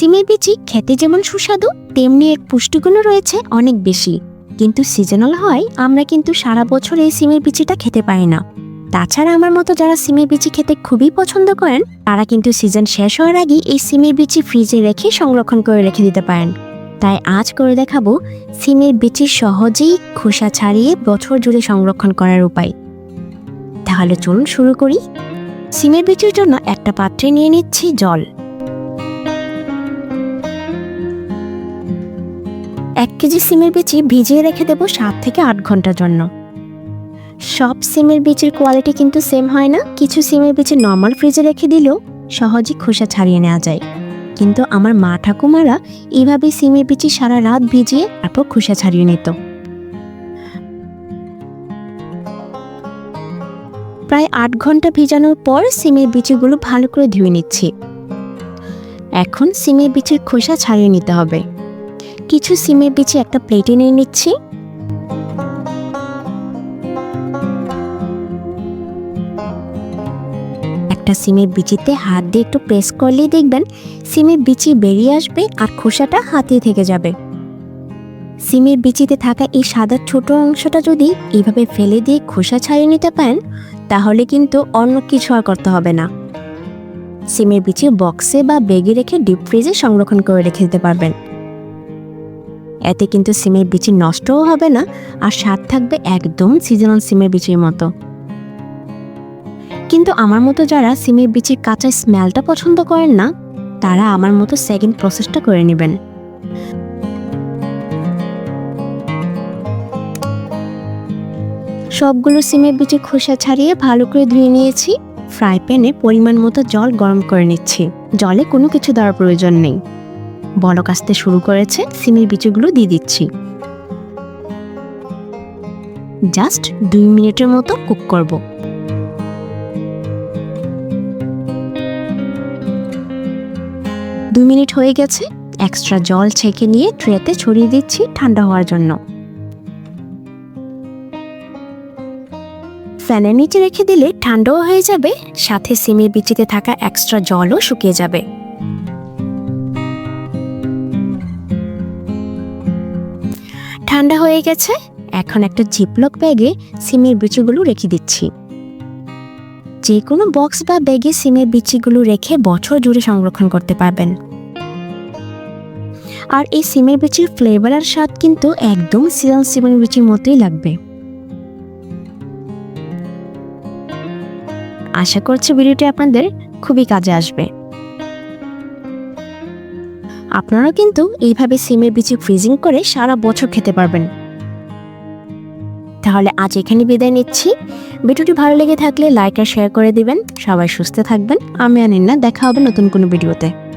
সিমের বিচি খেতে যেমন সুস্বাদু, তেমনি এর পুষ্টিগুণও রয়েছে অনেক বেশি। কিন্তু সিজনাল হয় আমরা কিন্তু সারা বছর এই সিমের বিচিটা খেতে পারি না। তাছাড়া আমার মতো যারা সিমের বিচি খেতে খুবই পছন্দ করেন, তারা কিন্তু সিজন শেষ হওয়ার আগেই এই সিমের বিচি ফ্রিজে রেখে সংরক্ষণ করে রেখে দিতে পারেন। তাই আজ করে দেখাবো সিমের বিচি সহজেই খোসা ছাড়িয়ে বছর জুড়ে সংরক্ষণ করার উপায়। তাহলে চলুন শুরু করি। সিমের বিচির জন্য একটা পাত্রে নিয়ে নিচ্ছি জল। এক কেজি সিমের বিচি ভিজিয়ে রেখে দেবো সাত থেকে আট ঘণ্টার জন্য। সব সিমের বীজের কোয়ালিটি কিন্তু সেম হয় না। কিছু সিমের বীজ নর্মাল ফ্রিজে রেখে দিলেও সহজেই খোসা ছাড়িয়ে নেওয়া যায়। কিন্তু আমার মা ঠাকুমারা এইভাবে সিমের বিচি সারা রাত ভিজিয়ে তারপর খোসা ছাড়িয়ে নিত। প্রায় আট ঘণ্টা ভিজানোর পর সিমের বিচিগুলো ভালো করে ধুয়ে নিচ্ছি। এখন সিমের বিচির খোসা ছাড়িয়ে নিতে হবে। কিছু সিমের বিচি একটা প্লেটে নিয়ে নিচ্ছি। একটা সিমের বিচিতে হাত দিয়ে একটু প্রেস করলেই দেখবেন সিমের বিচি বেরিয়ে আসবে আর খোসাটা হাতে থেকে যাবে। সিমের বিচিতে থাকা এই সাদা ছোট অংশটা যদি এইভাবে ফেলে দিয়ে খোসা ছাড়িয়ে নিতে পারেন, তাহলে কিন্তু অন্য কিছু আর করতে হবে না। সিমের বিচি বক্সে বা বেগে রেখে ডিপ ফ্রিজে সংরক্ষণ করে রেখে দিতে পারবেন। এতে কিন্তু সিমের বিচি নষ্টও হবে না, আর স্বাদ থাকবে একদম সিজনাল সিমের বিচির মতো। কিন্তু আমার মতো যারা সিমের বিচির কাঁচা স্মেলটা পছন্দ করেন না, তারা আমার মতো সেকেন্ড প্রসেসটা করে নেবেন। সবগুলো সিমের বিচি খোসা ছাড়িয়ে ভালো করে ধুয়ে নিয়েছি। ফ্রাই প্যানে পরিমাণ মতো জল গরম করে নিচ্ছি। জলে কোনো কিছু দেওয়ার প্রয়োজন নেই। বলক আসতে শুরু করেছে, সিমের বিচিগুলো দিয়ে দিচ্ছি। জাস্ট দুই মিনিটের মতো কুক করব। দু মিনিট হয়ে গেছে, এক্সট্রা জল ছেঁকে নিয়ে ট্রেতে ছড়িয়ে দিচ্ছি ঠান্ডা হওয়ার জন্য। ফ্যানের নিচে রেখে দিলে ঠান্ডাও হয়ে যাবে, সাথে সিমের বিচিতে থাকা এক্সট্রা জলও শুকিয়ে যাবে। ঠান্ডা হয়ে গেছে, এখন একটা জিপলক ব্যাগে সিমের বিচিগুলো রেখে দিচ্ছি। যে কোনো বক্স বা ব্যাগে সিমের বিচিগুলো রেখে বছর জুড়ে সংরক্ষণ করতে পারবেন। আর এই সিমের বিচির ফ্লেভার আর স্বাদ কিন্তু একদম সিজন সিমের বিচির মতোই লাগবে। আশা করছি ভিডিওটি আপনাদের খুবই কাজে আসবে। আপনারা কিন্তু এইভাবে সিমের বিচি ফ্রিজিং করে সারা বছর খেতে পারবেন। তাহলে আজ এখানে বিদায় নিচ্ছি। ভিডিওটি ভালো লেগে থাকলে লাইক আর শেয়ার করে দিবেন। সবাই সুস্থ থাকবেন। আমি আনিন্না দেখা হবে নতুন কোনো ভিডিওতে।